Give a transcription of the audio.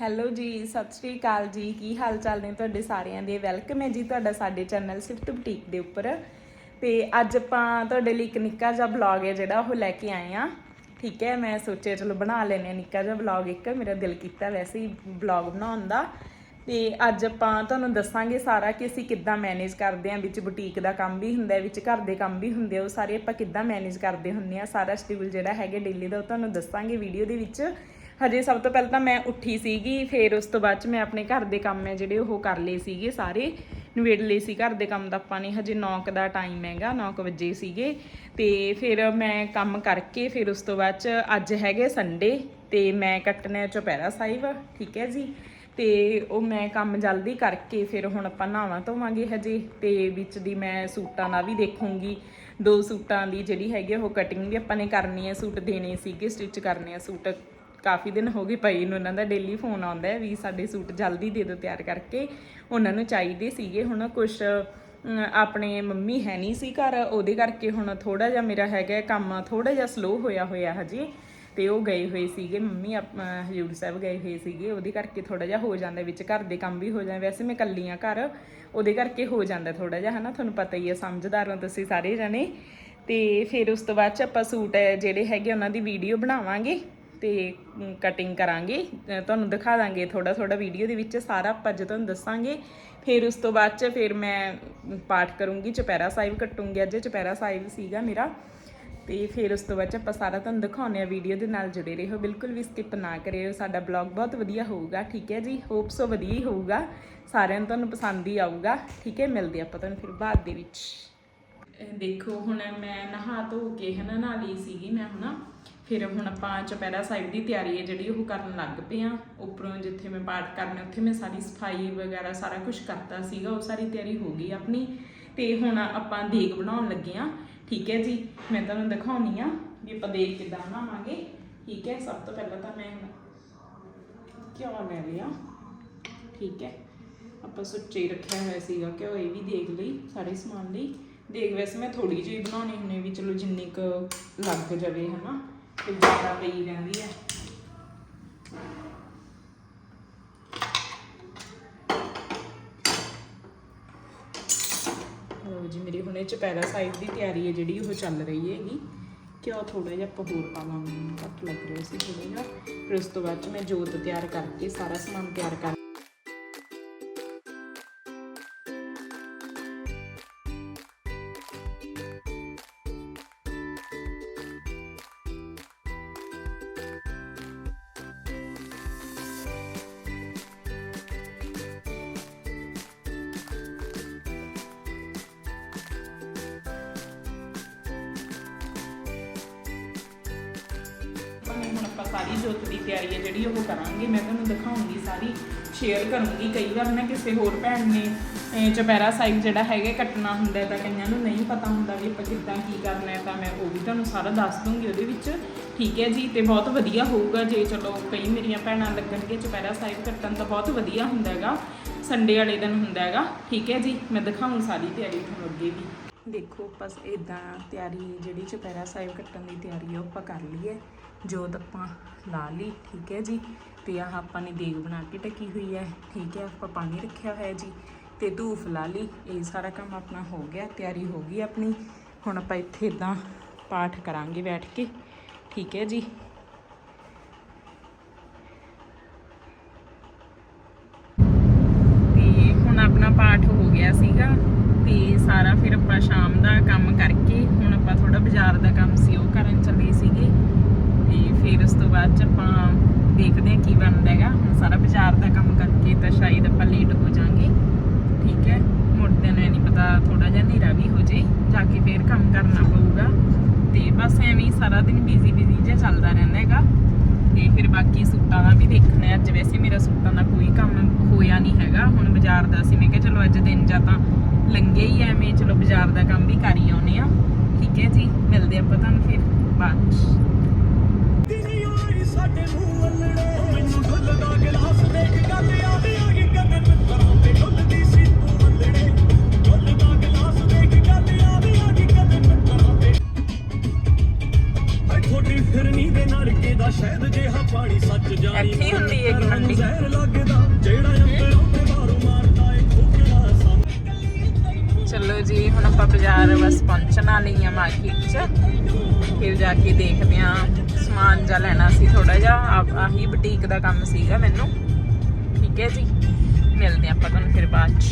Hello ਜੀ, ਸਤਿ ਸ਼੍ਰੀ ਅਕਾਲ ਜੀ। ਕੀ ਹਾਲ ਚਾਲ ਨੇ ਤੁਹਾਡੇ ਸਾਰਿਆਂ ਦੇ? ਵੈਲਕਮ ਹੈ ਜੀ ਤੁਹਾਡਾ ਸਾਡੇ ਚੈਨਲ ਸਿਫਟ ਬੁਟੀਕ ਦੇ ਉੱਪਰ। ਤੇ ਅੱਜ ਆਪਾਂ ਤੁਹਾਡੇ ਲਈ ਇੱਕ ਨਿੱਕਾ ਜਿਹਾ ਬਲੌਗ ਹੈ ਜਿਹੜਾ ਉਹ ਲੈ ਕੇ ਆਏ ਆ ਠੀਕ ਹੈ, ਮੈਂ ਸੋਚਿਆ ਚਲੋ ਬਣਾ ਲੈਨੇ ਆ ਨਿੱਕਾ ਜਿਹਾ ਬਲੌਗ ਇੱਕ ਮੇਰਾ ਦਿਲ ਕੀਤਾ ਵੈਸੇ ਹੀ ਬਲੌਗ ਬਣਾਉਣ ਦਾ। ਤੇ ਅੱਜ ਆਪਾਂ ਤੁਹਾਨੂੰ ਦੱਸਾਂਗੇ ਸਾਰਾ ਕਿ ਅਸੀਂ ਕਿੱਦਾਂ ਮੈਨੇਜ ਕਰਦੇ ਆਂ ਵਿੱਚ ਬੁਟੀਕ ਦਾ ਕੰਮ ਵੀ ਹੁੰਦਾ ਹੈ, ਵਿੱਚ ਘਰ ਦੇ ਕੰਮ ਵੀ ਹੁੰਦੇ ਆ। ਉਹ ਸਾਰੇ ਆਪਾਂ ਕਿੱਦਾਂ ਮੈਨੇਜ ਕਰਦੇ ਹੁੰਨੇ ਆ ਸਾਰਾ ਸ਼ਡਿਊਲ ਜਿਹੜਾ ਹੈਗਾ ਡੇਲੀ ਦਾ ਉਹ ਤੁਹਾਨੂੰ ਦੱਸਾਂਗੇ ਵੀਡੀਓ ਦੇ ਵਿੱਚ। ਹਜੇ ਸਭ ਤੋਂ ਪਹਿਲਾਂ ਤਾਂ ਮੈਂ ਉੱਠੀ ਸੀਗੀ, ਫਿਰ ਉਸ ਤੋਂ ਬਾਅਦ ਚ ਮੈਂ ਆਪਣੇ ਘਰ ਦੇ ਕੰਮ ਹੈ ਜਿਹੜੇ ਉਹ ਕਰ ਲਏ ਸੀਗੇ ਸਾਰੇ। ਨਿਬੇੜ ਲਏ ਸੀ ਘਰ ਦੇ ਕੰਮ ਦਾ ਆਪਾਂ ਨੇ ਹਜੇ 9 ਦਾ ਟਾਈਮ ਹੈਗਾ 9 ਵਜੇ ਸੀਗੇ। ਤੇ ਫਿਰ ਮੈਂ ਕੰਮ ਕਰਕੇ ਫਿਰ ਉਸ ਤੋਂ ਬਾਅਦ ਚ ਅੱਜ ਹੈਗੇ ਸੰਡੇ ਤੇ ਮੈਂ ਕੱਟਣਾ ਚੁਪਹਿਰਾ ਸਾਹਿਬ, ਠੀਕ ਹੈ ਜੀ। ਤੇ ਉਹ ਮੈਂ ਕੰਮ ਜਲਦੀ ਕਰਕੇ ਫਿਰ ਹੁਣ ਆਪਾਂ ਨਹਾਵਾਂ ਧੋਵਾਂਗੇ ਹਜੇ, ਤੇ ਵਿੱਚ ਦੀ ਮੈਂ ਸੂਟਾਂ ਦਾ ਵੀ ਦੇਖੂੰਗੀ। ਦੋ ਸੂਟਾਂ ਦੀ ਜਿਹੜੀ ਹੈਗੀ ਆ, ਉਹ ਕਟਿੰਗ ਵੀ ਆਪਾਂ ਨੇ ਕਰਨੀ ਹੈ, ਸੂਟ ਦੇਣੇ ਸੀਗੇ ਸਟਿਚ ਕਰਨੇ ਆ ਸੂਟ। ਕਾਫੀ ਦਿਨ ਹੋ ਗਏ ਪਈ ਨੂੰ ਉਹਨਾਂ ਦਾ ਡੇਲੀ ਫੋਨ ਆਉਂਦਾ ਹੈ ਵੀ ਸਾਡੇ ਸੂਟ ਜਲਦੀ ਦੇ ਦਿਓ ਤਿਆਰ ਕਰਕੇ। ਉਹਨਾਂ ਨੂੰ ਚਾਹੀਦੇ ਸੀਗੇ ਹੁਣ ਕੁਝ ਆਪਣੇ ਮੰਮੀ ਹੈ ਨਹੀਂ ਸੀ ਘਰ, ਉਹਦੇ ਕਰਕੇ ਹੁਣ ਥੋੜਾ ਜਿਹਾ ਮੇਰਾ ਹੈਗਾ ਕੰਮ ਥੋੜਾ ਜਿਹਾ ਸਲੋ ਹੋਇਆ ਹੋਇਆ ਹਜੇ। ਤੇ ਉਹ ਗਏ ਹੋਏ ਸੀਗੇ, ਮੰਮੀ ਆਪ- ਹਜ਼ੂਰ ਸਾਹਿਬ ਗਏ ਹੋਏ ਸੀਗੇ, ਉਹਦੇ ਕਰਕੇ ਥੋੜਾ ਜਿਹਾ ਹੋ ਜਾਂਦਾ ਵਿੱਚ, ਘਰ ਦੇ ਕੰਮ ਵੀ ਹੋ ਜਾਂਦੇ। ਵੈਸੇ ਮੈਂ ਇਕੱਲੀ ਆ ਘਰ, ਉਹਦੇ ਕਰਕੇ ਹੋ ਜਾਂਦਾ ਥੋੜਾ ਜਿਹਾ, ਹਨਾ? ਤੁਹਾਨੂੰ ਪਤਾ ਹੀ ਹੈ, ਸਮਝਦਾਰ ਹੋ ਤੁਸੀਂ ਸਾਰੇ ਜਣੇ। ਤੇ ਫਿਰ ਉਸ ਤੋਂ ਬਾਅਦ ਚ ਆਪਾਂ ਸੂਟ ਜਿਹੜੇ ਹੈਗੇ ਉਹਨਾਂ ਦੀ ਵੀਡੀਓ ਬਣਾਵਾਂਗੇ। ਤੇ ਕਟਿੰਗ ਕਰਾਂਗੇ। ਤੁਹਾਨੂੰ ਦਿਖਾ ਦਾਂਗੇ ਥੋੜਾ ਥੋੜਾ ਵੀਡੀਓ ਦੇ ਵਿੱਚ, ਸਾਰਾ ਆਪਾਂ ਅੱਜ ਤੁਹਾਨੂੰ ਦੱਸਾਂਗੇ, ਫਿਰ ਉਸ ਤੋਂ ਬਾਅਦ ਚ ਫਿਰ ਮੈਂ ਪਾਠ ਕਰੂੰਗੀ। ਚੁਪਹਿਰਾ ਸਾਹਿਬ ਕੱਟੂੰਗੀ। ਅੱਜ ਚੁਪਹਿਰਾ ਸਾਹਿਬ ਸੀਗਾ ਮੇਰਾ। ਤੇ ਫਿਰ ਉਸ ਤੋਂ ਬਾਅਦ 'ਚ ਆਪਾਂ ਸਾਰਾ ਤੁਹਾਨੂੰ ਦਿਖਾਉਂਦੇ ਆ ਵੀਡੀਓ ਦੇ ਨਾਲ ਜੁੜੇ ਰਹੋ। ਬਿਲਕੁਲ ਵੀ ਸਕਿਪ ਨਾ ਕਰਿਓ। ਸਾਡਾ ਬਲੌਗ ਬਹੁਤ ਵਧੀਆ ਹੋਊਗਾ। ਠੀਕ ਹੈ ਜੀ? ਹੋਪ ਸੋ ਵਧੀਆ ਹੀ ਹੋਊਗਾ। ਸਾਰਿਆਂ ਨੂੰ ਤੁਹਾਨੂੰ ਪਸੰਦ ਹੀ ਆਊਗਾ। ਠੀਕ ਹੈ? ਮਿਲਦੇ ਆਪਾਂ ਤੁਹਾਨੂੰ ਫਿਰ ਬਾਅਦ ਦੇ ਵਿੱਚ। ਦੇਖੋ, ਹੁਣ ਮੈਂ ਨਹਾ ਧੋ ਕੇ ਹਨਾ ਨਾ ਲਈ ਸੀਗੀ ਮੈਂ ਹੁਣ। ਫਿਰ ਹੁਣ ਆਪਾਂ ਚੁਪਹਿਰਾ ਸਾਹਿਬ ਦੀ ਤਿਆਰੀ ਹੈ, ਜਿਹੜੀ ਉਹ ਕਰਨ ਲੱਗ ਪਏ ਆ ਉੱਪਰੋਂ ਜਿੱਥੇ ਮੈਂ ਪਾਠ ਕਰਨਾ, ਉੱਥੇ ਮੈਂ ਸਾਰੀ ਸਫ਼ਾਈ ਵਗੈਰਾ ਸਾਰਾ ਕੁਝ ਕਰਤਾ ਸੀਗਾ, ਉਹ ਸਾਰੀ ਤਿਆਰੀ ਹੋ ਗਈ ਆਪਣੀ। ਤੇ ਹੁਣ ਆਪਾਂ ਦੇਗ ਬਣਾਉਣ ਲੱਗੇ ਆ ਠੀਕ ਹੈ ਜੀ? ਮੈਂ ਤੁਹਾਨੂੰ ਦਿਖਾਉਣੀ ਆ ਵੀ ਆਪਾਂ ਦੇਗ ਕਿਦਾਂ ਬਣਾਵਾਂਗੇ। ਠੀਕ ਹੈ? ਸਭ ਤੋਂ ਪਹਿਲਾਂ ਤਾਂ ਮੈਂ ਘਿਓ ਲੈ ਲਿਆ। ਠੀਕ ਹੈ? ਆਪਾਂ ਸੁੱਚੇ ਹੀ ਰੱਖਿਆ ਹੋਇਆ ਸੀਗਾ ਘਿਓ, ਇਹ ਵੀ ਦੇਖ ਲਈ, ਸਾਰੇ ਸਮਾਨ ਲਈ। ਦੇਖ ਵੈਸੇ ਮੈਂ ਥੋੜੀ ਜਿਹੀ ਬਣਾਉਣੀ ਹੁੰਦੀ ਵੀ ਚਲੋ ਜਿੰਨੀ ਕੁ ਲੱਗ ਜਾਵੇ, ਹਨਾ? ਤੇ ਜ਼ਿਆਦਾ ਪਈ ਰਹਿੰਦੀ ਹੈ ਲਓ ਜੀ, ਮੇਰੀ ਹੁਣੇ ਚੁਪਹਿਰਾ ਸਾਹਿਬ ਦੀ ਤਿਆਰੀ ਹੈ ਜਿਹੜੀ, ਉਹ ਚੱਲ ਰਹੀ ਹੈਗੀ। ਕਿਉਂ ਥੋੜਾ ਜਿਹਾ ਆਪਾਂ ਹੋਰ ਪਾਵਾਂਗੇ। ਮੈਨੂੰ ਘੱਟ ਲੱਗ ਰਿਹਾ ਸੀ ਥੋੜਾ ਜਿਹਾ। ਫਿਰ ਉਸ ਤੋਂ ਬਾਅਦ ਚ ਮੈਂ ਜੋਤ ਤਿਆਰ ਕਰਕੇ ਸਾਰਾ ਸਮਾਨ ਤਿਆਰ ਕਰ ਭਾਵੇਂ ਹੁਣ ਆਪਾਂ ਸਾਰੀ ਜੋਤ ਦੀ ਤਿਆਰੀ ਹੈ ਜਿਹੜੀ ਉਹ ਕਰਾਂਗੇ। ਮੈਂ ਤੁਹਾਨੂੰ ਦਿਖਾਉਂਗੀ ਸਾਰੀ ਸ਼ੇਅਰ ਕਰੂੰਗੀ। ਕਈ ਵਾਰ ਨਾ ਕਿਸੇ ਹੋਰ ਭੈਣ ਨੇ ਅਹ, ਚੁਪਹਿਰਾ ਸਾਹਿਬ ਜਿਹੜਾ ਹੈਗਾ ਕੱਟਣਾ ਹੁੰਦਾ ਤਾਂ ਕਈਆਂ ਨੂੰ ਨਹੀਂ ਪਤਾ ਹੁੰਦਾ ਵੀ ਆਪਾਂ ਕਿੱਦਾਂ ਕੀ ਕਰਨਾ ਹੈ ਤਾਂ ਮੈਂ ਉਹ ਵੀ ਤੁਹਾਨੂੰ ਸਾਰਾ ਦੱਸ ਦੂੰਗੀ ਉਹਦੇ ਵਿੱਚ। ਠੀਕ ਹੈ ਜੀ ਤੇ ਬਹੁਤ ਵਧੀਆ ਹੋਊਗਾ ਜੇ ਚਲੋ ਕਈ ਮੇਰੀਆਂ ਭੈਣਾਂ ਲੱਗਣਗੇ ਚੁਪਹਿਰਾ ਸਾਹਿਬ ਕੱਟਣ ਤਾਂ ਬਹੁਤ ਵਧੀਆ ਹੁੰਦਾ ਹੈਗਾ। ਸੰਡੇ ਵਾਲੇ ਦਿਨ ਹੁੰਦਾ ਹੈਗਾ। ਠੀਕ ਹੈ ਜੀ ਮੈਂ ਦਿਖਾਉਂ ਸਾਰੀ ਤਿਆਰੀ ਤੁਹਾਨੂੰ ਅੱਗੇ ਵੀ। ਦੇਖੋ ਆਪਾਂ ਇਦਾਂ ਤਿਆਰੀ ਜਿਹੜੀ ਚੁਪਹਿਰਾ ਸਾਹਿਬ ਕੱਟਣ ਦੀ ਤਿਆਰੀ ਆ, ਉਹ ਆਪਾਂ ਕਰ ਲਈ ਹੈ ਜੋਤ ਆਪਾਂ ਲਾ ਲਈ, ਠੀਕ ਹੈ ਜੀ? ਤੇ ਆਹ ਆਪਾਂ ਨੇ ਦੇਗ ਬਣਾ ਕੇ ਟਕੀ ਹੋਈ ਹੈ, ਠੀਕ ਹੈ? ਆਪਾਂ ਪਾਣੀ ਰੱਖਿਆ ਹੋਇਆ ਜੀ। ਤੇ ਧੂਫ ਲਾ ਲਈ, ਇਹ ਸਾਰਾ ਕੰਮ ਆਪਣਾ ਹੋ ਗਿਆ, ਤਿਆਰੀ ਹੋ ਗਈ ਆਪਣੀ। ਹੁਣ ਆਪਾਂ ਇੱਥੇ ਇਦਾਂ ਪਾਠ ਕਰਾਂਗੇ ਬੈਠ ਕੇ, ਠੀਕ ਹੈ ਜੀ? ਤੇ ਹੁਣ ਆਪਣਾ ਪਾਠ ਹੋ ਗਿਆ ਸੀਗਾ। ਤੇ ਸਾਰਾ ਫਿਰ ਆਪਾਂ ਸ਼ਾਮ ਦਾ ਕੰਮ ਕਰਕੇ, ਹੁਣ ਆਪਾਂ ਥੋੜਾ ਬਾਜ਼ਾਰ ਦਾ ਕੰਮ ਸੀ, ਉਹ ਕਰਨ ਚੱਲੇ ਸੀਗੇ। ਤੇ ਫਿਰ ਉਸ ਤੋਂ ਬਾਅਦ ਚ ਆਪਾਂ ਦੇਖਦੇ ਹਾਂ ਕੀ ਬਣਦਾ ਹੈਗਾ। ਹੁਣ ਸਾਰਾ ਬਾਜ਼ਾਰ ਦਾ ਕੰਮ ਕਰਕੇ ਤਾਂ ਸ਼ਾਇਦ ਆਪਾਂ ਲੇਟ ਹੋ ਜਾਾਂਗੇ ਠੀਕ ਹੈ ਮੁੜਦੇ ਨੂੰ ਇਹ ਨਹੀਂ ਪਤਾ ਥੋੜਾ ਜਿਹਾ ਹਨੇਰਾ ਵੀ ਹੋ ਜੇ ਜਾ ਕੇ ਫਿਰ ਕੰਮ ਕਰਨਾ ਪਊਗਾ। ਤੇ ਬਸ ਐਵੇਂ ਹੀ ਸਾਰਾ ਦਿਨ ਬਿਜ਼ੀ ਬਿਜ਼ੀ ਜਿਹਾ ਚੱਲਦਾ ਰਹਿੰਦਾ ਹੈਗਾ। ਤੇ ਫਿਰ ਬਾਕੀ ਸੂਟਾਂ ਦਾ ਵੀ ਦੇਖਣਾ ਅੱਜ ਵੈਸੇ ਮੇਰਾ ਸੂਟਾਂ ਦਾ ਕੋਈ ਕੰਮ ਹੋਇਆ ਨਹੀਂ ਹੈਗਾ। ਹੁਣ ਬਾਜ਼ਾਰ ਦਾ ਸੀ, ਮੈਂ ਕਿਹਾ ਚਲੋ ਅੱਜ ਦਿਨ ਜਾਂ ਤਾਂ ਲੰਘੇ ਹੀ ਐਵੇਂ। ਚਲੋ ਬਾਜ਼ਾਰ ਦਾ ਕੰਮ ਵੀ ਕਰ ਹੀ ਆਉਨੇ ਆ ਠੀਕ ਹੈ ਜੀ, ਮਿਲਦੇ ਆਪਾਂ ਤੁਹਾਨੂੰ ਫਿਰ ਬਾਅਦ ਇੱਥੇ ਹੀ ਹੁੰਦੀ ਹੈਗੀ ਮੰਜੀ। ਚਲੋ ਜੀ, ਹੁਣ ਆਪਾਂ ਬਾਜ਼ਾਰ ਬਸ ਪਹੁੰਚਣ ਵਾਲੇ ਹਾਂ ਮਾਰਕੀਟ 'ਚ। ਫਿਰ ਜਾ ਕੇ ਦੇਖਦੇ ਹਾਂ, ਸਮਾਨ ਜਾ ਲੈਣਾ ਸੀ ਥੋੜਾ ਜਿਹਾ। ਆਹੀ ਬੁਟੀਕ ਦਾ ਕੰਮ ਸੀਗਾ ਮੈਨੂੰ। ਠੀਕ ਹੈ ਜੀ। ਮਿਲਦੇ ਆ ਆਪਾਂ ਤੁਹਾਨੂੰ ਫਿਰ ਬਾਅਦ 'ਚ।